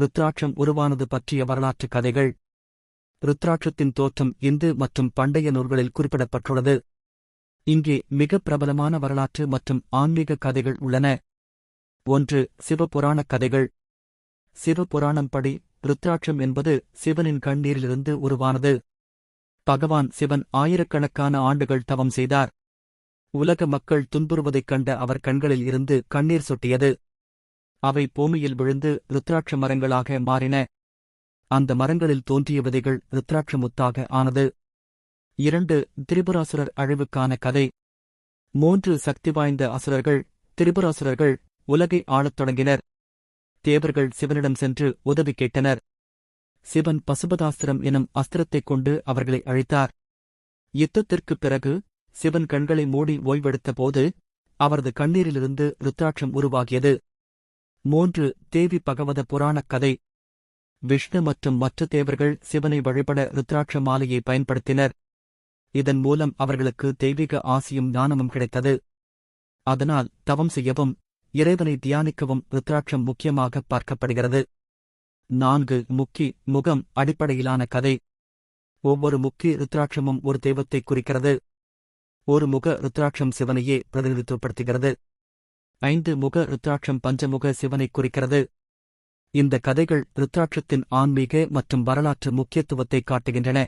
ருத்ராட்சம் உருவானது பற்றிய வரலாற்று கதைகள். ருத்ராட்சத்தின் தோற்றம் இந்து மற்றும் பண்டைய நூல்களில் குறிப்பிடப்பட்டுள்ளது. இங்கே மிக பிரபலமான வரலாற்று மற்றும் ஆன்மீக கதைகள் உள்ளன. ஒன்று சிவபுராணக் கதைகள். சிவபுராணம் படி ருத்ராட்சம் என்பது சிவனின் கண்ணீரிலிருந்து உருவானது. பகவான் சிவன் ஆயிரக்கணக்கான ஆண்டுகள் தவம் செய்தார். உலக மக்கள் துன்புறுவதைக் கண்ட அவர் கண்களில் இருந்து கண்ணீர் சொட்டியது. அவை பூமியில் விழுந்து ருத்ராட்ச மரங்களாக மாறின. அந்த மரங்களில் தோன்றிய விதைகள் ருத்ராட்ச முத்தாக ஆனது. இரண்டு திரிபுராசுரர் அழிவுக்கான கதை. மூன்று சக்தி வாய்ந்த அசுரர்கள் திரிபுராசுரர்கள் உலகை ஆளத் தொடங்கினர். தேவர்கள் சிவனிடம் சென்று உதவி கேட்டனர். சிவன் பசுபதாஸ்திரம் எனும் அஸ்திரத்தைக் கொண்டு அவர்களை அழித்தார். யுத்தத்திற்குப் பிறகு சிவன் கண்களை மூடி ஓய்வெடுத்தபோது அவரது கண்ணீரிலிருந்து ருத்ராட்சம் உருவாகியது. மூன்று தேவி பகவத புராணக் கதை. விஷ்ணு மற்றும் மற்ற தேவர்கள் சிவனை வழிபட ருத்ராட்ச மாலையை பயன்படுத்தினர். இதன் மூலம் அவர்களுக்கு தெய்வீக ஆசியும் ஞானமும் கிடைத்தது. அதனால் தவம் செய்யவும் இறைவனை தியானிக்கவும் ருத்ராட்சம் முக்கியமாக பார்க்கப்படுகிறது. நான்கு முக்கி முகம் அடிப்படையிலான கதை. ஒவ்வொரு முக்கி ருத்ராட்சமும் ஒரு தெய்வத்தை குறிக்கிறது. ஒரு முக ருத்ராட்சம் சிவனையே பிரதிநிதித்துவப்படுத்துகிறது. ஐந்து முக ருத்ராட்சம் பஞ்சமுக சிவனை குறிக்கிறது. இந்த கதைகள் ருத்ராட்சத்தின் ஆன்மீக மற்றும் வரலாற்று முக்கியத்துவத்தை காட்டுகின்றன.